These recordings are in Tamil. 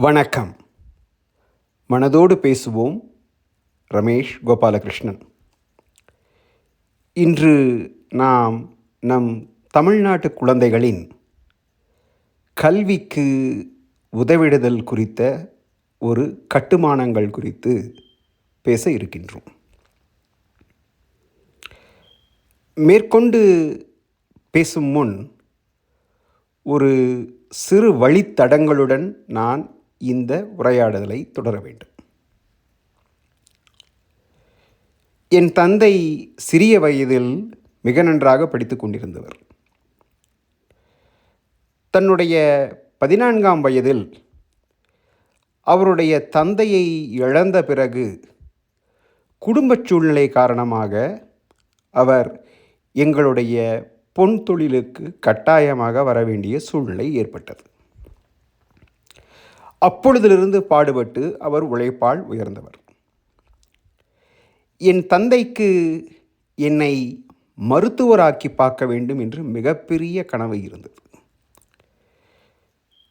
வணக்கம். மனதோடு பேசுவோம் ரமேஷ் கோபாலகிருஷ்ணன். இன்று நாம் நம் தமிழ்நாட்டு குழந்தைகளின் கல்விக்கு உதவிடுதல் குறித்த ஒரு கட்டுமானங்கள் குறித்து பேச இருக்கின்றோம். மேற்கொண்டு பேசும் முன் ஒரு சிறு வழித்தடங்களுடன் நான் இந்த உரையாடுதலை தொடர வேண்டும். என் தந்தை சிறிய வயதில் மிக நன்றாக படித்து கொண்டிருந்தவர். தன்னுடைய பதினான்காம் வயதில் அவருடைய தந்தையை இழந்த பிறகு குடும்பச் சூழ்நிலை காரணமாக அவர் எங்களுடைய பொன் தொழிலுக்கு கட்டாயமாக வர வேண்டிய சூழ்நிலை ஏற்பட்டது. அப்பொழுதிலிருந்து பாடுபட்டு அவர் உழைப்பால் உயர்ந்தவர். என் தந்தைக்கு என்னை மருத்துவராக்கி பார்க்க வேண்டும் என்று மிகப்பெரிய கனவு இருந்தது.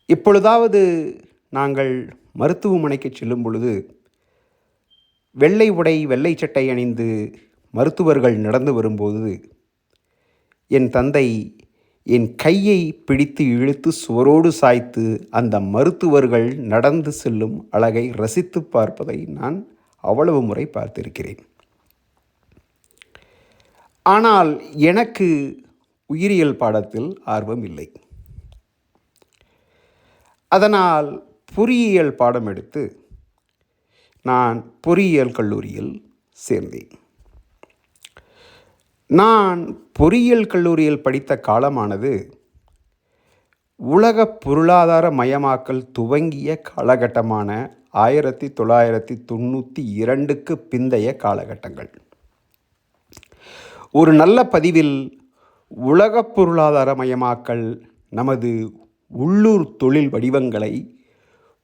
இப்பொழுதாவது நாங்கள் மருத்துவமனைக்கு செல்லும் பொழுது வெள்ளை உடை வெள்ளை சட்டை அணிந்து மருத்துவர்கள் நடந்து வரும்போது என் தந்தை என் கையை பிடித்து இழுத்து சுவரோடு சாய்த்து அந்த மருத்துவர்கள் நடந்து செல்லும் அழகை ரசித்து பார்ப்பதை நான் அவ்வளவு முறை பார்த்திருக்கிறேன். ஆனால் எனக்கு உயிரியல் பாடத்தில் ஆர்வம் இல்லை. அதனால் பொறியியல் பாடம் எடுத்து நான் பொறியியல் கல்லூரியில் சேர்ந்தேன். நான் பொறியியல் கல்லூரியில் படித்த காலமானது உலக பொருளாதார மயமாக்கல் துவங்கிய காலகட்டமான ஆயிரத்தி தொள்ளாயிரத்தி தொண்ணூற்றி இரண்டுக்கு பிந்தைய காலகட்டங்கள். ஒரு நல்ல பதிவில் உலக பொருளாதார மயமாக்கல் நமது உள்ளூர் தொழில் வடிவங்களை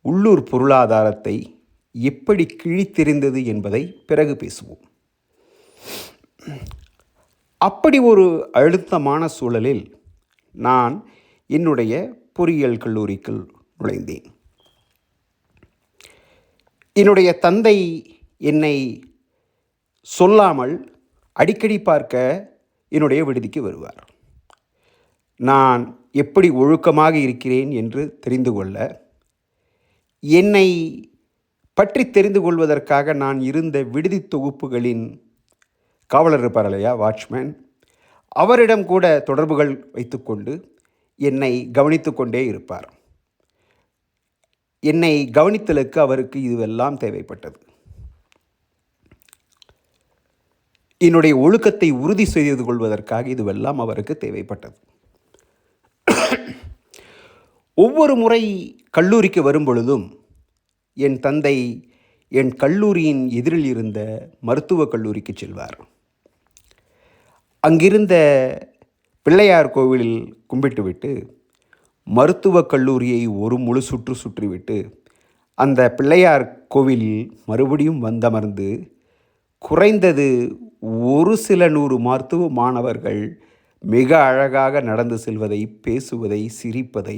உள்ளூர் பொருளாதாரத்தை எப்படி கிழித்தெறிந்தது என்பதை பிறகு பேசுவோம். அப்படி ஒரு அழுத்தமான சூழலில் நான் என்னுடைய பொறியியல் கல்லூரிக்குள் நுழைந்தேன். என்னுடைய தந்தை என்னை சொல்லாமல் அடிக்கடி பார்க்க என்னுடைய விடுதிக்கு வருவார். நான் எப்படி ஒழுக்கமாக இருக்கிறேன் என்று தெரிந்து கொள்ள என்னை பற்றி தெரிந்து கொள்வதற்காக நான் இருந்த விடுதி தொகுப்புகளின் காவலர் இருப்பார் இல்லையா வாட்ச்மேன் அவரிடம் கூட தொடர்புகள் வைத்துக்கொண்டு என்னை கவனித்து கொண்டே இருப்பார். என்னை கவனித்தலுக்கு அவருக்கு இதுவெல்லாம் தேவைப்பட்டது. என்னுடைய ஒழுக்கத்தை உறுதி செய்து கொள்வதற்காக இதுவெல்லாம் அவருக்கு தேவைப்பட்டது. ஒவ்வொரு முறை கல்லூரிக்கு வரும் பொழுதும் என் தந்தை என் கல்லூரியின் எதிரில் இருந்த மருத்துவக் கல்லூரிக்கு செல்வார். அங்கிருந்த பிள்ளையார் கோவிலில் கும்பிட்டுவிட்டு மருத்துவக் கல்லூரியை ஒரு முழு சுற்று சுற்றிவிட்டு அந்த பிள்ளையார் கோவிலில் மறுபடியும் வந்தமர்ந்து குறைந்தது ஒரு சில நூறு மருத்துவ மாணவர்கள் மிக அழகாக நடந்து செல்வதை பேசுவதை சிரிப்பதை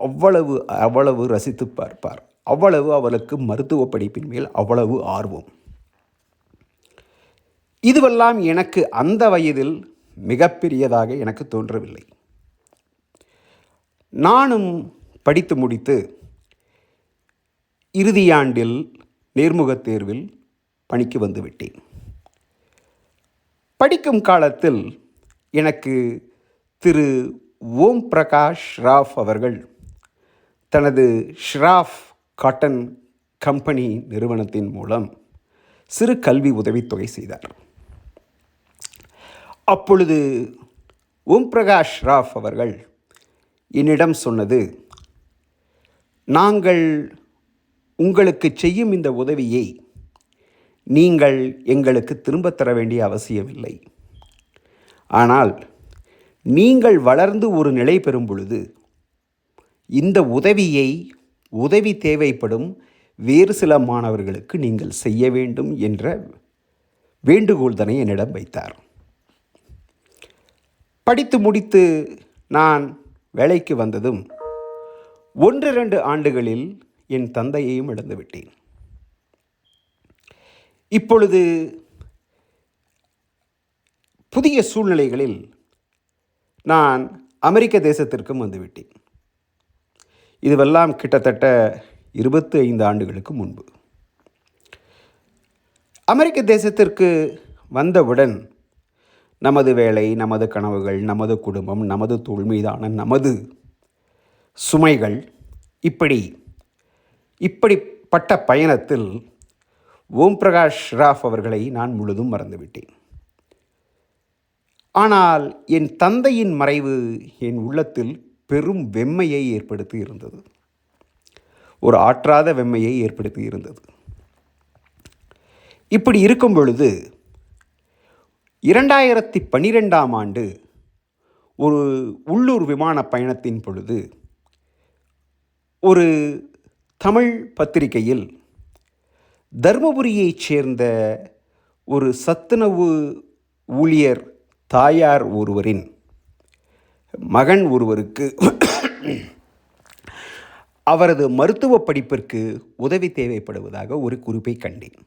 அவ்வளவு அவ்வளவு ரசித்து பார்ப்பார். அவ்வளவு அவளுக்கு மருத்துவ படிப்பின் மேல் அவ்வளவு ஆர்வம். இதுவெல்லாம் எனக்கு அந்த வயதில் மிகப்பெரியதாக எனக்கு தோன்றவில்லை. நானும் படித்து முடித்து இறுதியாண்டில் நேர்முகத் தேர்வில் பணிக்கு வந்துவிட்டேன் படிக்கும் காலத்தில் எனக்கு திரு. ஓம் பிரகாஷ் ஷ்ராஃப் அவர்கள் தனது ஷ்ராஃப் காட்டன் கம்பெனி நிறுவனத்தின் மூலம் சிறு கல்வி உதவித்தொகை செய்தார். அப்பொழுது ஓம் பிரகாஷ் ராவ் அவர்கள் என்னிடம் சொன்னது நாங்கள் உங்களுக்கு செய்யும் இந்த உதவியை நீங்கள் எங்களுக்கு திரும்பத் தர வேண்டிய அவசியமில்லை. ஆனால் நீங்கள் வளர்ந்து ஒரு நிலை பெறும் பொழுது இந்த உதவியை உதவி தேவைப்படும் வேறு சில மாணவர்களுக்கு நீங்கள் செய்ய வேண்டும் என்ற வேண்டுகோள் தானே என்னிடம் வைத்தார். படித்து முடித்து நான் வேலைக்கு வந்ததும் ஒன்று ரெண்டு ஆண்டுகளில் என் தந்தையையும் இழந்துவிட்டேன் இப்பொழுது புதிய சூழ்நிலைகளில் நான் அமெரிக்க தேசத்திற்கும் வந்துவிட்டேன் இதுவெல்லாம் கிட்டத்தட்ட இருபத்தி ஐந்து ஆண்டுகளுக்கு முன்பு. அமெரிக்க தேசத்திற்கு வந்தவுடன் நமது வேலை நமது கனவுகள் நமது குடும்பம் நமது தொழில் மீதான நமது சுமைகள் இப்படி இப்படிப்பட்ட பயணத்தில் ஓம் பிரகாஷ் ராஃப் அவர்களை நான் முழுதும் மறந்துவிட்டேன். ஆனால் என் தந்தையின் மறைவு என் உள்ளத்தில் பெரும் வெம்மையை ஏற்படுத்தி இருந்தது. ஒரு ஆற்றாத வெம்மையை ஏற்படுத்தி இருந்தது. இப்படி இருக்கும் பொழுது இரண்டாயிரத்தி பன்னிரெண்டாம் ஆண்டு ஒரு உள்ளூர் விமான பயணத்தின் பொழுது ஒரு தமிழ் பத்திரிகையில் தருமபுரியைச் சேர்ந்த ஒரு சத்துணவு ஊழியர் தாயார் ஒருவரின் மகன் ஒருவருக்கு அவரது மருத்துவ படிப்பிற்கு உதவி தேவைப்படுவதாக ஒரு குறிப்பை கண்டேன்.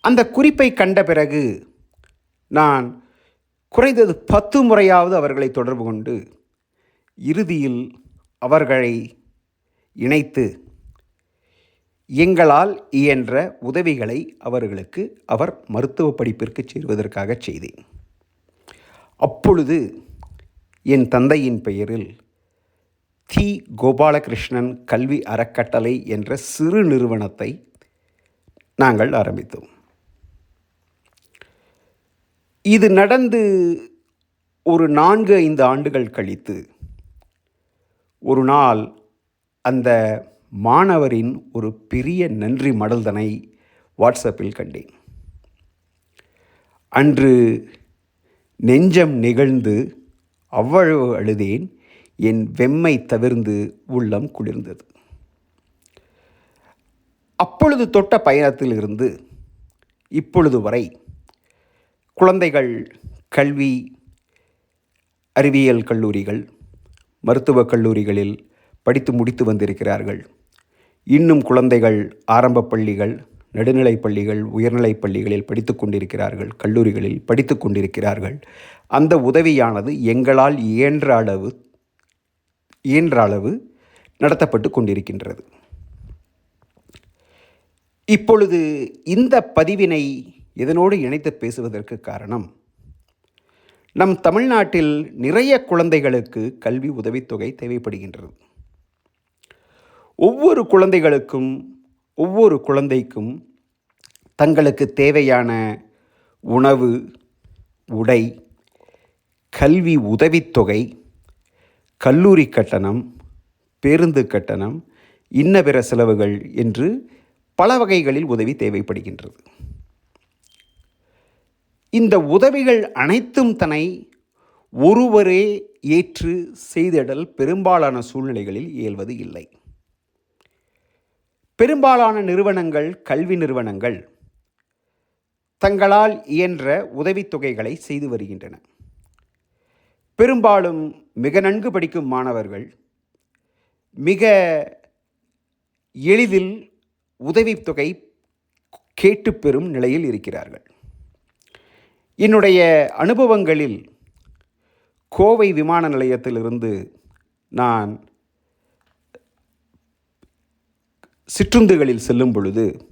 அந்த குறிப்பை கண்ட பிறகு நான் குறைந்தது பத்து முறையாவது அவர்களை தொடர்பு கொண்டு இறுதியில் அவர்களை இணைத்து எங்களால் இயன்ற உதவிகளை அவர்களுக்கு அவர் மருத்துவ படிப்பிற்கு சேர்வதற்காக செய்தேன். அப்பொழுது என் தந்தையின் பெயரில் தி. கோபாலகிருஷ்ணன் கல்வி அறக்கட்டளை என்ற சிறு நிறுவனத்தை நாங்கள் ஆரம்பித்தோம். இது நடந்து ஒரு நான்கு ஐந்து ஆண்டுகள் கழித்து ஒரு நாள் அந்த மாணவரின் ஒரு பெரிய நன்றி மடல்தனை வாட்ஸ்அப்பில் கண்டேன். அன்று நெஞ்சம் நிகழ்ந்து அவ்வளவு அழுதேன் என் வெம்மை தவிர்ந்து உள்ளம் குளிர்ந்தது. அப்பொழுது தொட்ட பயணத்திலிருந்து இப்பொழுது வரை குழந்தைகள் கல்வி அறிவியல் கல்லூரிகள் மருத்துவக் கல்லூரிகளில் படித்து முடித்து வந்திருக்கிறார்கள். இன்னும் குழந்தைகள் ஆரம்ப பள்ளிகள் நடுநிலைப் பள்ளிகள் உயர்நிலைப் பள்ளிகளில் படித்து கொண்டிருக்கிறார்கள் கல்லூரிகளில் படித்து கொண்டிருக்கிறார்கள். அந்த உதவியானது எங்களால் இயன்ற அளவு இயன்ற அளவு நடத்தப்பட்டு கொண்டிருக்கின்றது. இப்பொழுது இந்த பதிவினை இதனோடு இணைத்து பேசுவதற்கு காரணம் நம் தமிழ்நாட்டில் நிறைய குழந்தைகளுக்கு கல்வி உதவித்தொகை தேவைப்படுகின்றது. ஒவ்வொரு குழந்தைகளுக்கும் ஒவ்வொரு குழந்தைக்கும் தங்களுக்கு தேவையான உணவு உடை கல்வி உதவித்தொகை கல்லூரி கட்டணம் பேருந்து கட்டணம் இன்ன பிற செலவுகள் என்று பல வகைகளில் உதவி தேவைப்படுகின்றது. இந்த உதவிகள் அனைத்தும் தன்னை ஒருவரே ஏற்று செய்திடல் பெரும்பாலான சூழ்நிலைகளில் இயல்வது இல்லை. பெரும்பாலான நிறுவனங்கள் கல்வி நிறுவனங்கள் தங்களால் இயன்ற உதவித்தொகைகளை செய்து வருகின்றன. பெரும்பாலும் மிக நன்கு படிக்கும் மாணவர்கள் மிக எளிதில் உதவித்தொகை கேட்டு பெறும் நிலையில் இருக்கிறார்கள். என்னுடைய அனுபவங்களில் கோவை விமான நிலையத்திலிருந்து நான் சிற்றுந்துகளில் செல்லும் பொழுது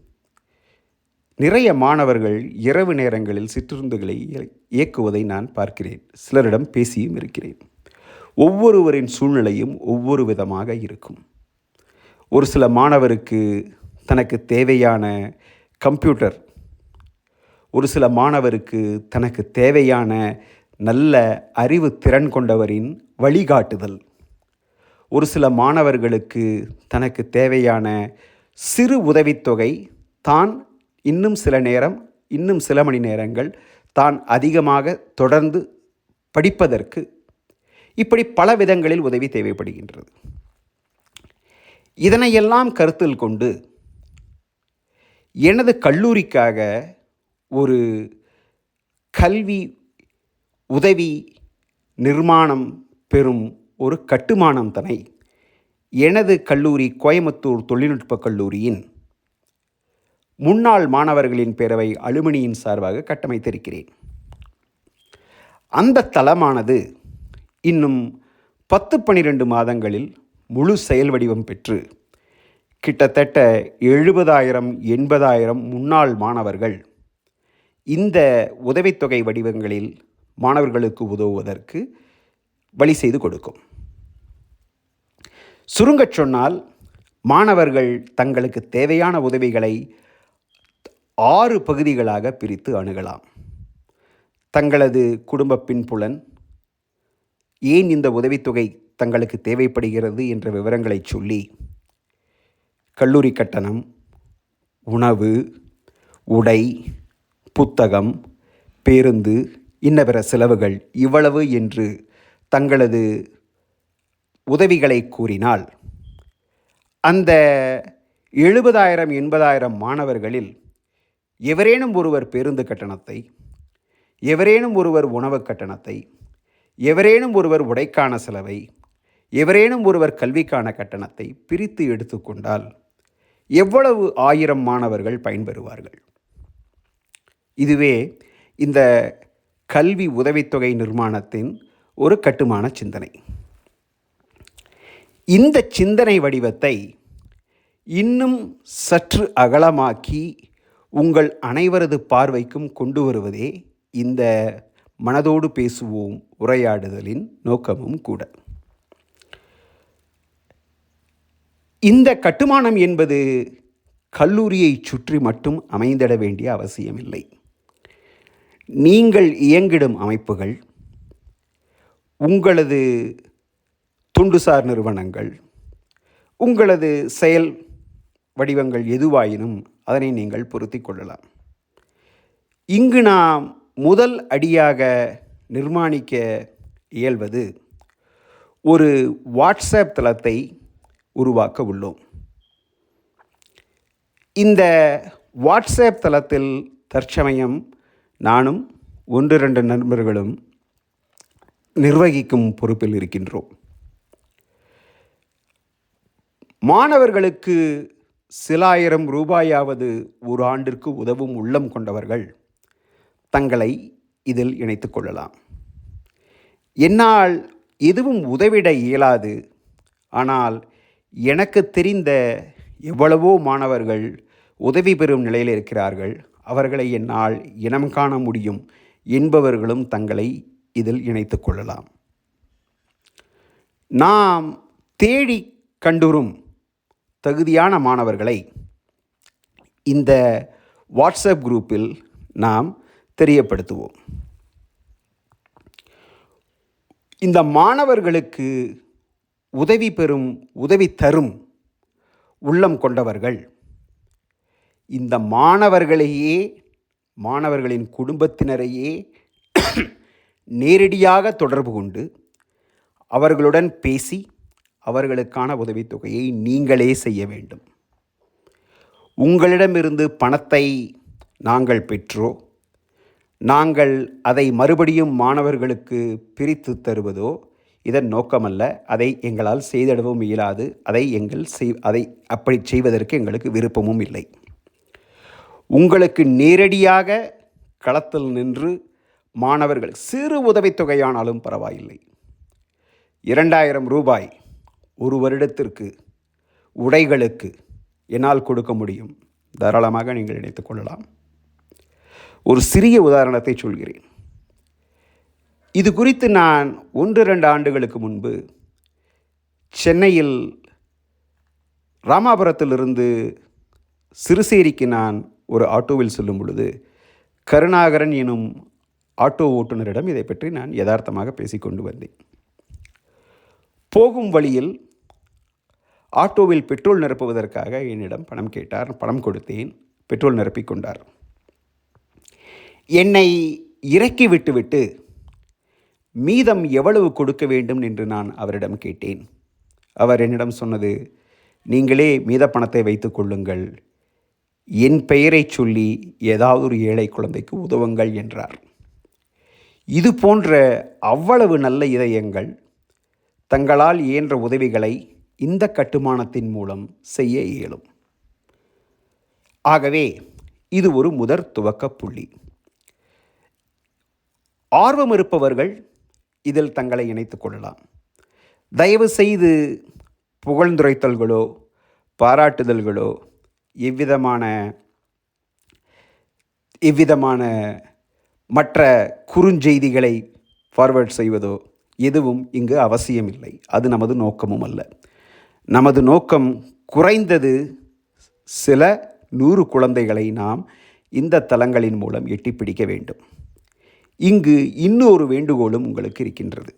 நிறைய மாணவர்கள் இரவு நேரங்களில் சிற்றுந்துகளை இயக்குவதை நான் பார்க்கிறேன். சிலரிடம் பேசியும் இருக்கிறேன். ஒவ்வொருவரின் சூழ்நிலையும் ஒவ்வொரு விதமாக இருக்கும். ஒரு சில மாணவருக்கு தனக்கு தேவையான கம்ப்யூட்டர் ஒரு சில மாணவருக்கு தனக்கு தேவையான நல்ல அறிவு திறன் கொண்டவரின் வழிகாட்டுதல். ஒரு சில மாணவர்களுக்கு தனக்கு தேவையான சிறு உதவித்தொகை தான் இன்னும் சில நேரம் இன்னும் சில மணி நேரங்கள் தான் அதிகமாக தொடர்ந்து படிப்பதற்கு இப்படி பல விதங்களில் உதவி தேவைப்படுகின்றது. இதனையெல்லாம் கருத்தில் கொண்டு எனது கல்லூரிக்காக ஒரு கல்வி உதவி நிர்மாணம் பெறும் ஒரு கட்டுமானம் தனை. எனது கல்லூரி கோயமுத்தூர் தொழில்நுட்பக் கல்லூரியின் முன்னாள் மாணவர்களின் பேரவை அலுமினியின் சார்பாக கட்டமைத்திருக்கிறேன். அந்த தளமானது இன்னும் பத்து பன்னிரெண்டு மாதங்களில் முழு செயல் வடிவம் பெற்று கிட்டத்தட்ட எழுபதாயிரம் எண்பதாயிரம் முன்னாள் மாணவர்கள் இந்த உதவித்தொகை வடிவங்களில் மாணவர்களுக்கு உதவுவதற்கு வழி செய்து கொடுக்கும். சுருங்கச் சொன்னால் மாணவர்கள் தங்களுக்கு தேவையான உதவிகளை ஆறு பகுதிகளாக பிரித்து அணுகலாம். தங்களது குடும்ப பின்புலன் ஏன் இந்த உதவித்தொகை தங்களுக்கு தேவைப்படுகிறது என்ற விவரங்களை சொல்லி கல்லூரி கட்டணம் உணவு உடை புத்தகம் பேருந்து இன்ன பிற செலவுகள் இவ்வளவு என்று தங்களது உதவிகளை கூறினால் அந்த எழுபதாயிரம் எண்பதாயிரம் மாணவர்களில் எவரேனும் ஒருவர் பேருந்து கட்டணத்தை எவரேனும் ஒருவர் உணவு கட்டணத்தை எவரேனும் ஒருவர் உடைக்கான செலவை எவரேனும் ஒருவர் கல்விக்கான கட்டணத்தை பிரித்து எடுத்துக்கொண்டால் எவ்வளவு ஆயிரம் மாணவர்கள் பயன்பெறுவார்கள்? இதுவே இந்த கல்வி உதவித்தொகை நிர்மாணத்தின் ஒரு கட்டுமான சிந்தனை. இந்த சிந்தனை வடிவத்தை இன்னும் சற்று அகலமாக்கி உங்கள் அனைவரது பார்வைக்கும் கொண்டு வருவதே இந்த மனதோடு பேசுவோம் உரையாடுதலின் நோக்கமும் கூட. இந்த கட்டுமானம் என்பது கல்லூரியை சுற்றி மட்டும் அமைந்திட வேண்டிய அவசியமில்லை. நீங்கள் இயங்கிடும் அமைப்புகள் உங்களது துண்டுசார் நிறுவனங்கள் உங்களது செயல் வடிவங்கள் எதுவாயினும் அதனை நீங்கள் பொருத்தி கொள்ளலாம். இங்கு நாம் முதல் அடியாக நிர்மாணிக்க இயல்வது ஒரு வாட்ஸ்அப் தளத்தை உருவாக்க உள்ளோம். இந்த வாட்ஸ்அப் தளத்தில் தற்சமயம் நானும் ஒன்று ரெண்டு நண்பர்களும் நிர்வகிக்கும் பொறுப்பில் இருக்கின்றோம். மாணவர்களுக்கு சில ஆயிரம் ரூபாயாவது ஒரு ஆண்டிற்கு உதவும் உள்ளம் கொண்டவர்கள் தங்களை இதில் இணைத்து கொள்ளலாம். என்னால் எதுவும் உதவிட இயலாது. ஆனால் எனக்கு தெரிந்த எவ்வளவோ மாணவர்கள் உதவி பெறும் நிலையில் இருக்கிறார்கள். அவர்களை என்னால் இனம் காண முடியும் என்பவர்களும் தங்களை இதில் இணைத்து கொள்ளலாம். நாம் தேடி கண்டுரும் தகுதியான மாணவர்களை இந்த வாட்ஸ்அப் குரூப்பில் நாம் தெரியப்படுத்துவோம். இந்த மாணவர்களுக்கு உதவி பெறும் உதவி தரும் உள்ளம் கொண்டவர்கள் இந்த மாணவர்களையே மாணவர்களின் குடும்பத்தினரையே நேரடியாக தொடர்பு கொண்டு அவர்களுடன் பேசி அவர்களுக்கான உதவித்தொகையை நீங்களே செய்ய வேண்டும். உங்களிடமிருந்து பணத்தை நாங்கள் பெற்றோ நாங்கள் அதை மறுபடியும் மாணவர்களுக்கு பிரித்து தருவதோ இதன் நோக்கமல்ல அதை எங்களால் செய்திடவும் இயலாது அதை எங்கள் செய் அதை அப்படி செய்வதற்கு எங்களுக்கு விருப்பமும் இல்லை. உங்களுக்கு நேரடியாக களத்தில் நின்று மாணவர்கள் சிறு உதவித்தொகையானாலும் பரவாயில்லை. இரண்டாயிரம் ரூபாய் ஒரு வருடத்திற்கு உடைகளுக்கு என்னால் கொடுக்க முடியும். தாராளமாக நீங்கள் நினைத்து கொள்ளலாம். ஒரு சிறிய உதாரணத்தை சொல்கிறேன். இது குறித்து நான் ஒன்று ரெண்டு ஆண்டுகளுக்கு முன்பு சென்னையில் ராமாபுரத்திலிருந்து சிறுசேரிக்கு நான் ஒரு ஆட்டோவில் செல்லும் பொழுது கருணாகரன் எனும் ஆட்டோ ஓட்டுநரிடம் இதை பற்றி நான் யதார்த்தமாக பேசிக்கொண்டு வந்தேன். போகும் வழியில் ஆட்டோவில் பெட்ரோல் நிரப்புவதற்காக என்னிடம் பணம் கேட்டார் பணம் கொடுத்தேன் பெட்ரோல் நிரப்பிக் கொண்டார். என்னை இறக்கி விட்டுவிட்டு மீதம் எவ்வளவு கொடுக்க வேண்டும் என்று நான் அவரிடம் கேட்டேன். அவர் என்னிடம் சொன்னது நீங்களே மீத பணத்தை வைத்துக் கொள்ளுங்கள் என் பெயரை சொல்லி ஏதாவது ஒரு ஏழை குழந்தைக்கு உதவுங்கள் என்றார். இது போன்ற அவ்வளவு நல்ல இதயங்கள் தங்களால் இயன்ற உதவிகளை இந்த கட்டுமானத்தின் மூலம் செய்ய இயலும். ஆகவே இது ஒரு முதற் துவக்க புள்ளி. ஆர்வம் இருப்பவர்கள் இதில் தங்களை இணைத்துக் கொள்ளலாம். தயவு செய்து புகழ்ந்துரைத்தல்களோ பாராட்டுதல்களோ எவ்விதமான எவ்விதமான மற்ற குறுஞ்செய்திகளை ஃபார்வர்ட் செய்வதோ எதுவும் இங்கு அவசியமில்லை. அது நமது நோக்கமும் அல்ல. நமது நோக்கம் குறைந்தது சில நூறு குழந்தைகளை நாம் இந்த தலங்களின் மூலம் எட்டி பிடிக்க வேண்டும். இங்கு இன்னொரு வேண்டுகோளும் உங்களுக்கு இருக்கின்றது.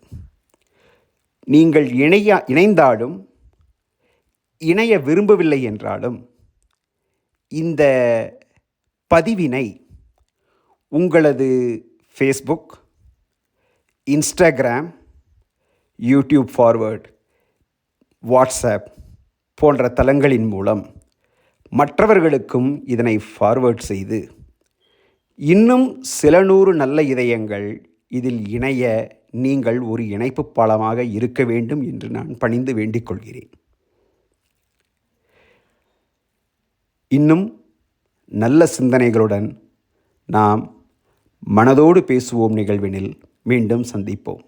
நீங்கள் இணைய இணைந்தாலும் இணைய விரும்பவில்லை என்றாலும் இந்த பதிவினை உங்களது Facebook Instagram YouTube forward WhatsApp போன்ற தளங்களின் மூலம் மற்றவர்களுக்கும் இதனை ஃபார்வர்ட் செய்து இன்னும் சில நூறு நல்ல இதயங்கள் இதில் இணைய நீங்கள் ஒரு இணைப்பு பாலமாக இருக்க வேண்டும் என்று நான் பணிந்து வேண்டிக் கொள்கிறேன். இன்னும் நல்ல சிந்தனைகளுடன் நாம் மனதோடு பேசுவோம் நிகழ்வினில் மீண்டும் சந்திப்போம்.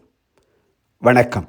வணக்கம்.